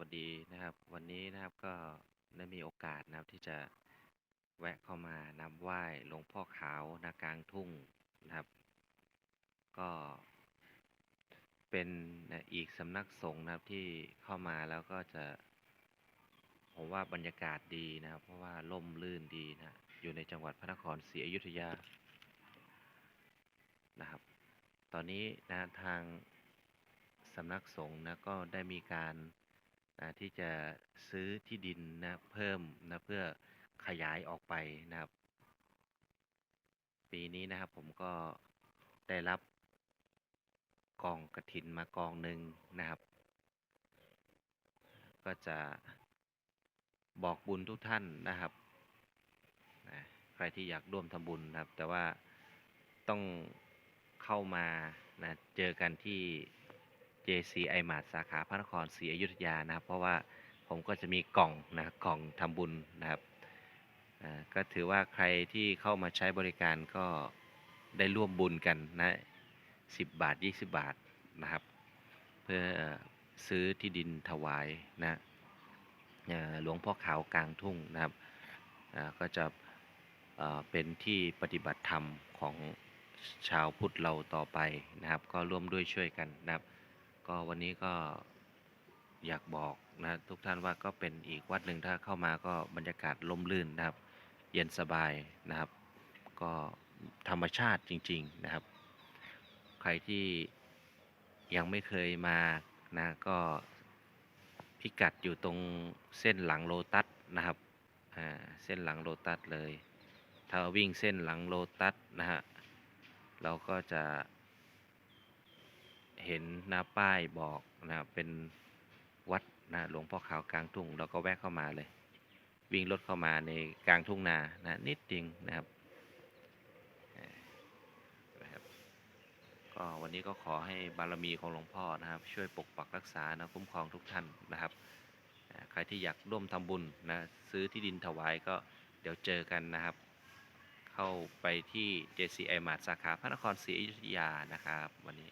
วัสดีนะครับ วันนี้นะครับก็ได้มีโอกาสนะครับที่จะแวะเข้ามานำไหว้หลวงพ่อขาวนากลางทุ่งนะครับ ก็เป็นอีกสำนักสงฆ์นะครับที่เข้ามาแล้วก็จะผมว่าบรรยากาศดีนะครับ เพราะว่าร่มรื่นดีนะอยู่ในจังหวัดพระนครศรีอยุธยานะครับ ตอนนี้นะทางสำนักสงฆ์นะก็ได้มีการ นะที่จะซื้อที่ดินนะเพิ่มนะเพื่อขยายออกไปนะครับ ปีนี้นะครับผมก็ได้รับกองกระถินมากองหนึ่งนะครับ ก็จะบอกบุญทุกท่านนะครับนะใครที่อยากร่วมทำบุญนะครับ แต่ว่าต้องเข้ามานะเจอกันที่ JC i m a r t สาขาพระนครศรีอยุธยานะครับ เพราะว่าผมก็จะมีกล่องนะกล่องทำบุญนะครับก็ถือว่าใครที่เข้ามาใช้บริการก็ได้ร่วมบุญกันนะ10 บาท 20 บาทนะครับ เพื่อซื้อที่ดินถวายนะหลวงพ่อขาวกลางทุ่งนะครับก็จะเป็นที่ปฏิบัติธรรมของชาวพุทธเราต่อไปนะครับ ก็ร่วมด้วยช่วยกันนะครับ ก็วันนี้ก็อยากบอกนะทุกท่านว่าก็เป็นอีกวัดหนึ่งถ้าเข้ามาก็บรรยากาศลมลื่นนะครับ เย็นสบายนะครับ ก็ธรรมชาติจริง ๆนะครับ ใครที่ยังไม่เคยมานะก็พิกัดอยู่ตรงเส้นหลังโลตัสนะครับเส้นหลังโลตัสเลย ถ้าวิ่งเส้นหลังโลตัสนะฮะเราก็จะ เห็นหน้าป้ายบอกนะครับเป็นวัดนะหลวงพ่อขาวกลางทุ่งเราก็แวะเข้ามาเลย วิ่งรถเข้ามาในกลางทุ่งนานะนิดเดียวนะครับเอ่อนะครับก็วันนี้ก็ขอให้บารมีของหลวงพ่อนะครับ ช่วยปกปักรักษานะคุ้มครองทุกท่านนะครับใครที่อยากร่วมทำบุญนะซื้อที่ดินถวายก็เดี๋ยวเจอกันนะครับ เข้าไปที่ JCI มาสาขาพระนครศรีอยุธยานะครับ วันนี้